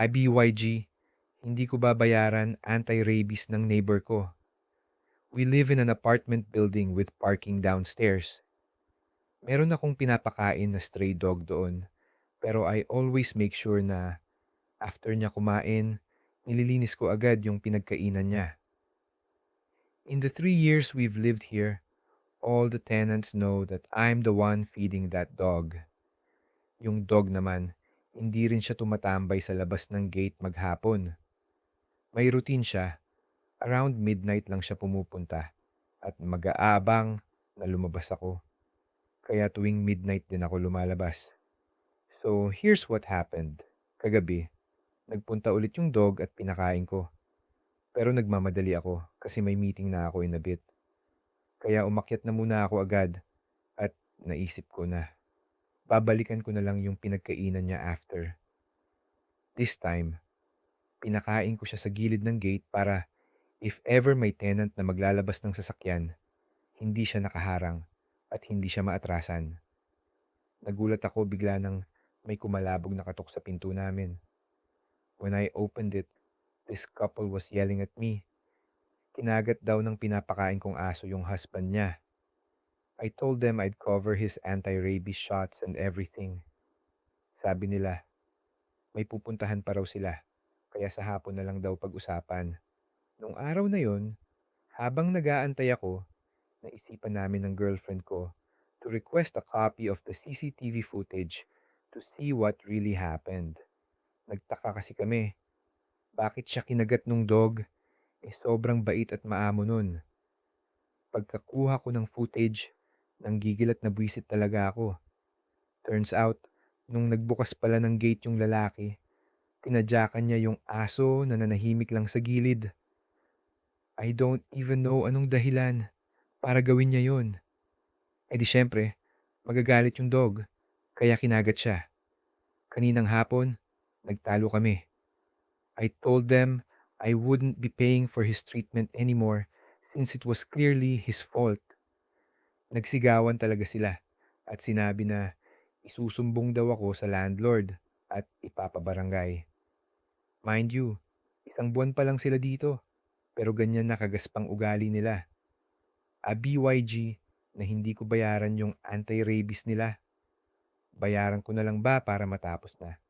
IBYG, hindi ko babayaran anti-rabies ng neighbor ko. We live in an apartment building with parking downstairs. Meron akong pinapakain na stray dog doon, pero I always make sure na after niya kumain, nililinis ko agad yung pinagkainan niya. In the three years we've lived here, all the tenants know that I'm the one feeding that dog. Yung dog naman, hindi rin siya tumatambay sa labas ng gate maghapon. May routine siya. Around midnight lang siya pumupunta at mag-aabang na lumabas ako. Kaya tuwing midnight din ako lumalabas. So here's what happened. Kagabi, nagpunta ulit yung dog at pinakain ko. Pero nagmamadali ako kasi may meeting na ako in a bit. Kaya umakyat na muna ako agad at naisip ko na babalikan ko na lang yung pinagkainan niya after. This time, pinakain ko siya sa gilid ng gate para if ever may tenant na maglalabas ng sasakyan, hindi siya nakaharang at hindi siya maatrasan. Nagulat ako bigla nang may kumalabog na katok sa pinto namin. When I opened it, this couple was yelling at me. Kinagat daw ng pinapakain kong aso yung husband niya. I told them I'd cover his anti-rabies shots and everything. Sabi nila, may pupuntahan pa raw sila, kaya sa hapon na lang daw pag-usapan. Nung araw na yon, habang nag-aantay ako, naisipan namin ng girlfriend ko to request a copy of the CCTV footage to see what really happened. Nagtaka kasi kami. Bakit siya kinagat nung dog? Eh sobrang bait at maamo nun. Pagkakuha ko ng footage, nanggigil at nabwisit talaga ako. Turns out, nung nagbukas pala ng gate yung lalaki, tinadyakan niya yung aso na nanahimik lang sa gilid. I don't even know anong dahilan para gawin niya yon. Eh di syempre, magagalit yung dog, kaya kinagat siya. Kaninang hapon, nagtalo kami. I told them I wouldn't be paying for his treatment anymore since it was clearly his fault. Nagsigawan talaga sila at sinabi na isusumbong daw ako sa landlord at ipapabarangay. Mind you, isang buwan pa lang sila dito pero ganyan na kagaspang ugali nila. A BYG na hindi ko bayaran yung anti-rabies nila. Bayaran ko na lang ba para matapos na?